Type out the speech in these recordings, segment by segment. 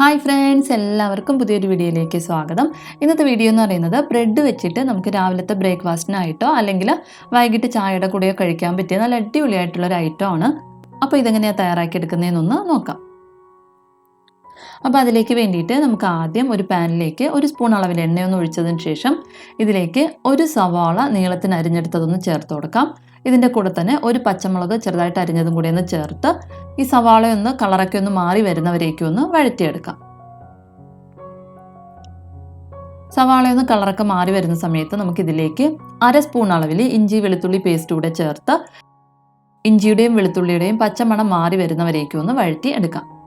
Hi friends എല്ലാവർക്കും പുതിയൊരു വീഡിയോയിലേക്ക് സ്വാഗതം. ഇന്നത്തെ വീഡിയോ എന്ന് പറയുന്നത് ബ്രെഡ് വെച്ചിട്ട് നമുക്ക് രാവിലത്തെ ബ്രേക്ക്ഫാസ്റ്റിനായിട്ടോ അല്ലെങ്കിൽ വൈകിട്ട് ചായയുടെ കൂടെയോ കഴിക്കാൻ പറ്റിയ നല്ല അടിപൊളിയായിട്ടുള്ള ഒരു ഐറ്റം ആണ്. അപ്പോൾ ഇതെങ്ങനെയാണ് തയ്യാറാക്കിയെടുക്കുന്നതെന്നൊന്ന് നോക്കാം. അപ്പോൾ അതിലേക്ക് വേണ്ടിയിട്ട് നമുക്ക് ആദ്യം ഒരു പാനിലേക്ക് ഒരു സ്പൂൺ അളവിൽ എണ്ണയൊന്ന് ഒഴിച്ചതിന് ശേഷം ഇതിലേക്ക് ഒരു സവാള നീളത്തിന് അരിഞ്ഞെടുത്തതൊന്ന് ചേർത്ത് കൊടുക്കാം. ഇതിന്റെ കൂടെ തന്നെ ഒരു പച്ചമുളക് ചെറുതായിട്ട് അരിഞ്ഞതും കൂടി ഒന്ന് ചേർത്ത് ഈ സവാളയൊന്ന് കളറൊക്കെ ഒന്ന് മാറി വരുന്നവരേക്കും ഒന്ന് വഴറ്റിയെടുക്കാം. സവാളയൊന്ന് കളറൊക്കെ മാറി വരുന്ന സമയത്ത് നമുക്കിതിലേക്ക് അര സ്പൂൺ അളവിൽ ഇഞ്ചി വെളുത്തുള്ളി പേസ്റ്റ് കൂടെ ചേർത്ത് ഇഞ്ചിയുടെയും വെളുത്തുള്ളിയുടെയും പച്ചമണം മാറി വരുന്നവരേക്കും ഒന്ന് വഴറ്റി എടുക്കാം.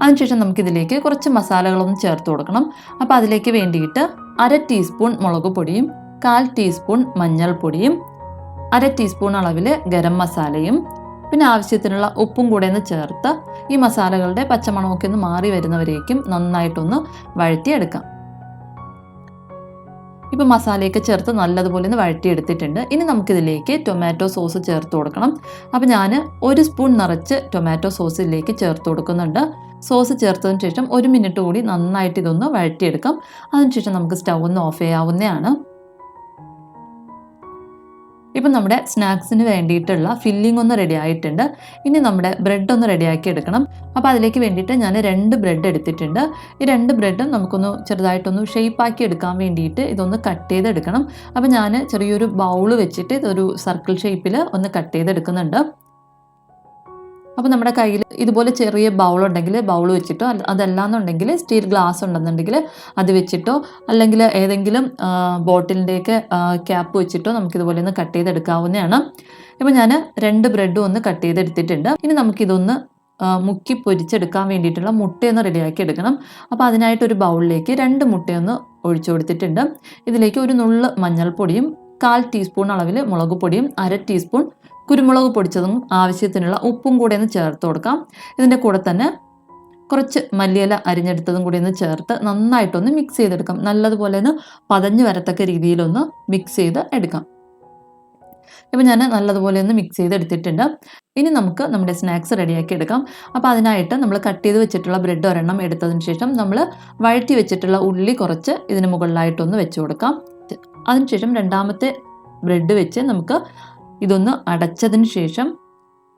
അതിനുശേഷം നമുക്കിതിലേക്ക് കുറച്ച് മസാലകളൊന്നും ചേർത്ത് കൊടുക്കണം. അപ്പോൾ അതിലേക്ക് വേണ്ടിയിട്ട് അര ടീസ്പൂൺ മുളക് പൊടിയും കാൽ ടീസ്പൂൺ മഞ്ഞൾപ്പൊടിയും അര ടീസ്പൂൺ അളവിൽ ഗരം മസാലയും പിന്നെ ആവശ്യത്തിനുള്ള ഉപ്പും കൂടെ ഒന്ന് ചേർത്ത് ഈ മസാലകളുടെ പച്ചമണമൊക്കെ ഒന്ന് മാറി വരുന്നവരേക്കും നന്നായിട്ടൊന്ന് വഴറ്റിയെടുക്കാം. ഇപ്പം മസാലയൊക്കെ ചേർത്ത് നല്ലതുപോലെ ഒന്ന് വഴറ്റിയെടുത്തിട്ടുണ്ട്. ഇനി നമുക്കിതിലേക്ക് ടൊമാറ്റോ സോസ് ചേർത്ത് കൊടുക്കണം. അപ്പോൾ ഞാൻ ഒരു സ്പൂൺ നിറച്ച് ടൊമാറ്റോ സോസ് ഇതിലേക്ക് ചേർത്ത് കൊടുക്കുന്നുണ്ട്. സോസ് ചേർത്തതിന് ശേഷം ഒരു മിനിറ്റ് കൂടി നന്നായിട്ട് ഇതൊന്ന് വഴറ്റിയെടുക്കാം. അതിനുശേഷം നമുക്ക് സ്റ്റൗ ഒന്ന് ഓഫ് ചെയ്യാവുന്നതാണ്. ഇപ്പം നമ്മുടെ സ്നാക്സിന് വേണ്ടിയിട്ടുള്ള ഫില്ലിംഗ് ഒന്ന് റെഡി ആയിട്ടുണ്ട്. ഇനി നമ്മുടെ ബ്രെഡ് ഒന്ന് റെഡിയാക്കി എടുക്കണം. അപ്പോൾ അതിലേക്ക് വേണ്ടിയിട്ട് ഞാൻ രണ്ട് ബ്രെഡ് എടുത്തിട്ടുണ്ട്. ഈ രണ്ട് ബ്രെഡും നമുക്കൊന്ന് ചെറുതായിട്ടൊന്ന് ഷേപ്പാക്കി എടുക്കാൻ വേണ്ടിയിട്ട് ഇതൊന്ന് കട്ട് ചെയ്തെടുക്കണം. അപ്പോൾ ഞാൻ ചെറിയൊരു ബൗൾ വെച്ചിട്ട് ഇതൊരു സർക്കിൾ ഷേപ്പിൽ ഒന്ന് കട്ട് ചെയ്തെടുക്കുന്നുണ്ട്. അപ്പോൾ നമ്മുടെ കയ്യിൽ ഇതുപോലെ ചെറിയ ബൗൾ ഉണ്ടെങ്കിൽ ബൗൾ വെച്ചിട്ടോ അതല്ലാന്നുണ്ടെങ്കിൽ സ്റ്റീൽ ഗ്ലാസ് ഉണ്ടെന്നുണ്ടെങ്കിൽ അത് വെച്ചിട്ടോ അല്ലെങ്കിൽ ഏതെങ്കിലും ബോട്ടിലിന്റെയൊക്കെ ക്യാപ്പ് വെച്ചിട്ടോ നമുക്ക് ഇതുപോലെ ഒന്ന് കട്ട് ചെയ്തെടുക്കാവുന്നതാണ്. ഇപ്പോൾ ഞാൻ രണ്ട് ബ്രെഡും ഒന്ന് കട്ട് ചെയ്തെടുത്തിട്ടുണ്ട്. ഇനി നമുക്കിതൊന്ന് മുക്കി പൊരിച്ചെടുക്കാൻ വേണ്ടിയിട്ടുള്ള മുട്ടയൊന്ന് റെഡിയാക്കി എടുക്കണം. അപ്പോൾ അതിനായിട്ട് ഒരു ബൗളിലേക്ക് രണ്ട് മുട്ടയൊന്ന് ഒഴിച്ചു കൊടുത്തിട്ടുണ്ട്. ഇതിലേക്ക് ഒരു നുള്ള് മഞ്ഞൾപ്പൊടിയും കാൽ ടീസ്പൂൺ അളവിൽ മുളക് പൊടിയും അര ടീസ്പൂൺ കുരുമുളക് പൊടിച്ചതും ആവശ്യത്തിനുള്ള ഉപ്പും കൂടെ ഒന്ന് ചേർത്ത് കൊടുക്കാം. ഇതിന്റെ കൂടെ തന്നെ കുറച്ച് മല്ലിയില അരിഞ്ഞെടുത്തതും കൂടി ഒന്ന് ചേർത്ത് നന്നായിട്ടൊന്ന് മിക്സ് ചെയ്തെടുക്കാം. നല്ലതുപോലെ ഒന്ന് പതഞ്ഞു വരത്തക്ക രീതിയിലൊന്ന് മിക്സ് ചെയ്ത് എടുക്കാം. ഇപ്പം ഞാൻ നല്ലതുപോലെ ഒന്ന് മിക്സ് ചെയ്ത് എടുത്തിട്ടുണ്ട്. ഇനി നമുക്ക് നമ്മുടെ സ്നാക്സ് റെഡിയാക്കി എടുക്കാം. അപ്പോൾ അതിനായിട്ട് നമ്മൾ കട്ട് ചെയ്ത് വെച്ചിട്ടുള്ള ബ്രെഡ് ഒരെണ്ണം എടുത്തതിന് ശേഷം നമ്മൾ വഴറ്റി വെച്ചിട്ടുള്ള ഉള്ളി കുറച്ച് ഇതിന് മുകളിലായിട്ടൊന്ന് വെച്ച് കൊടുക്കാം. അതിനുശേഷം രണ്ടാമത്തെ ബ്രെഡ് വെച്ച് നമുക്ക് ഇതൊന്ന് അടച്ചതിന് ശേഷം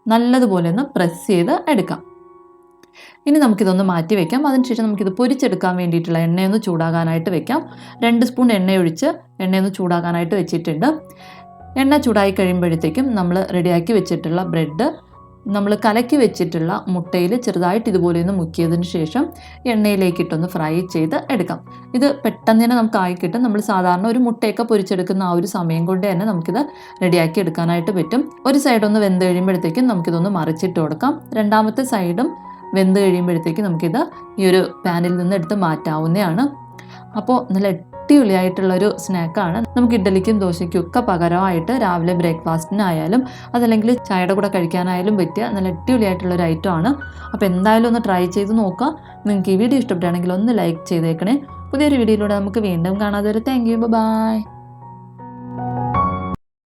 നല്ലതുപോലെ ഒന്ന് പ്രസ് ചെയ്ത് എടുക്കാം. ഇനി നമുക്കിതൊന്ന് മാറ്റി വെക്കാം. അതിനുശേഷം നമുക്കിത് പൊരിച്ചെടുക്കാൻ വേണ്ടിയിട്ടുള്ള എണ്ണയൊന്ന് ചൂടാകാനായിട്ട് വെക്കാം. രണ്ട് സ്പൂൺ എണ്ണയൊഴിച്ച് എണ്ണയൊന്ന് ചൂടാകാനായിട്ട് വെച്ചിട്ടുണ്ട്. എണ്ണ ചൂടായി കഴിയുമ്പോഴത്തേക്കും നമ്മൾ റെഡിയാക്കി വെച്ചിട്ടുള്ള ബ്രെഡ് നമ്മൾ കലക്കി വെച്ചിട്ടുള്ള മുട്ടയിൽ ചെറുതായിട്ട് ഇതുപോലെ ഒന്ന് മുക്കിയതിന് ശേഷം എണ്ണയിലേക്കിട്ടൊന്ന് ഫ്രൈ ചെയ്ത് എടുക്കാം. ഇത് പെട്ടെന്ന് തന്നെ നമുക്ക് ആയി കിട്ടും. നമ്മൾ സാധാരണ ഒരു മുട്ടയൊക്കെ പൊരിച്ചെടുക്കുന്ന ആ ഒരു സമയം കൊണ്ട് തന്നെ നമുക്കിത് റെഡിയാക്കി എടുക്കാനായിട്ട് പറ്റും. ഒരു സൈഡ് ഒന്ന് വെന്ത് കഴിയുമ്പോഴത്തേക്കും നമുക്കിതൊന്ന് മറിച്ചിട്ട് കൊടുക്കാം. രണ്ടാമത്തെ സൈഡും വെന്ത് കഴിയുമ്പോഴത്തേക്കും നമുക്കിത് ഈ ഒരു പാനിൽ നിന്ന് എടുത്ത് മാറ്റാവുന്നതാണ്. അപ്പോൾ നല്ല അടിപൊളിയായിട്ടുള്ളൊരു സ്നാക്കാണ്. നമുക്ക് ഇഡ്ഡലിക്കും ദോശയ്ക്കും ഒക്കെ പകരമായിട്ട് രാവിലെ ബ്രേക്ക്ഫാസ്റ്റിനായാലും അതല്ലെങ്കിൽ ചായയുടെ കൂടെ കഴിക്കാനായാലും പറ്റിയ നല്ല അടിപൊളിയായിട്ടുള്ളൊരു ഐറ്റമാണ്. അപ്പോൾ എന്തായാലും ഒന്ന് ട്രൈ ചെയ്ത് നോക്കുക. നിങ്ങൾക്ക് ഈ വീഡിയോ ഇഷ്ടപ്പെടുകയാണെങ്കിൽ ഒന്ന് ലൈക്ക് ചെയ്തേക്കണേ. പുതിയൊരു വീഡിയോയിലൂടെ നമുക്ക് വീണ്ടും കാണാതെ ഒരു താങ്ക് യു ബൈ